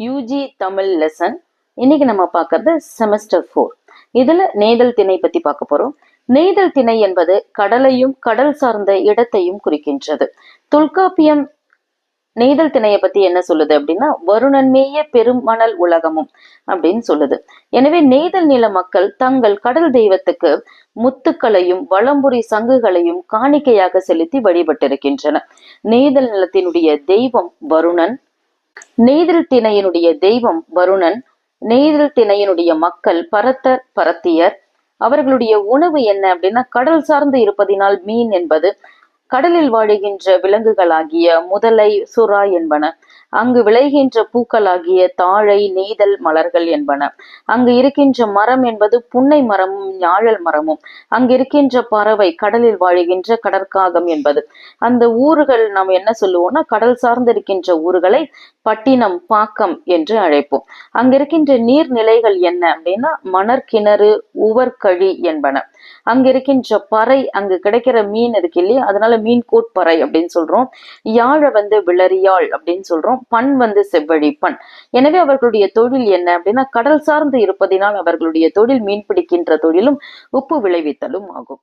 UG Tamil lesson இன்னைக்கு நம்ம பார்க்கறது செமஸ்டர் ஃபோர் இதுல நெய்தல் திணை பத்தி பார்க்க போறோம். நெய்தல் திணை என்பது கடலையும் கடல் சார்ந்த இடத்தையும் குறிக்கின்றது. தொல்காப்பியம் நெய்தல் திணையை பத்தி என்ன சொல்லுது அப்படின்னா வருணன்மேய பெருமணல் உலகமும் அப்படின்னு சொல்லுது. எனவே நெய்தல் நில மக்கள் தங்கள் கடல் தெய்வத்துக்கு முத்துக்களையும் வளம்புரி சங்குகளையும் காணிக்கையாக செலுத்தி வழிபட்டிருக்கின்றன நெய்தல் நிலத்தினுடைய தெய்வம் வருணன். நெய்தல் திணையனுடைய தெய்வம் வருணன் நெய்தல் திணையனுடைய மக்கள் பரத்தர் பரத்தியர். அவர்களுடைய உணவு என்ன அப்படின்னா கடல் சார்ந்து இருப்பதினால் மீன் என்பது கடலில் வாழுகின்ற விலங்குகளாகிய முதலை சுறா என்பன. அங்கு விளைகின்ற பூக்களாகிய தாழை நெய்தல் மலர்கள் என்பன. அங்கு இருக்கின்ற மரம் என்பது புன்னை மரமும் ஞாழல் மரமும். அங்கு இருக்கின்ற பறவை கடலில் வாழுகின்ற கடற்காகம் என்பது. அந்த ஊர்கள் நாம் என்ன சொல்லுவோம்னா கடல் சார்ந்து இருக்கின்ற ஊர்களை பட்டினம் பாக்கம் என்று அழைப்போம். அங்க இருக்கின்ற நீர்நிலைகள் என்ன அப்படின்னா மணற்கிணறு உவர்கழி என்பன. அங்க இருக்கின்ற பறை அங்கு கிடைக்கிற மீன் இருக்கு இல்லையா அதனால மீன் கூட்பறை அப்படின்னு சொல்றோம். யாழை வந்து விளரியாள் அப்படின்னு சொல்றோம். பண் வந்து செவ்வழி பண் எனவே அவர்களுடைய தொழில் என்ன அப்படின்னா கடல் சார்ந்து இருப்பதினால் அவர்களுடைய தொழில் மீன் பிடிக்கின்ற தொழிலும் உப்பு விளைவித்தலும் ஆகும்.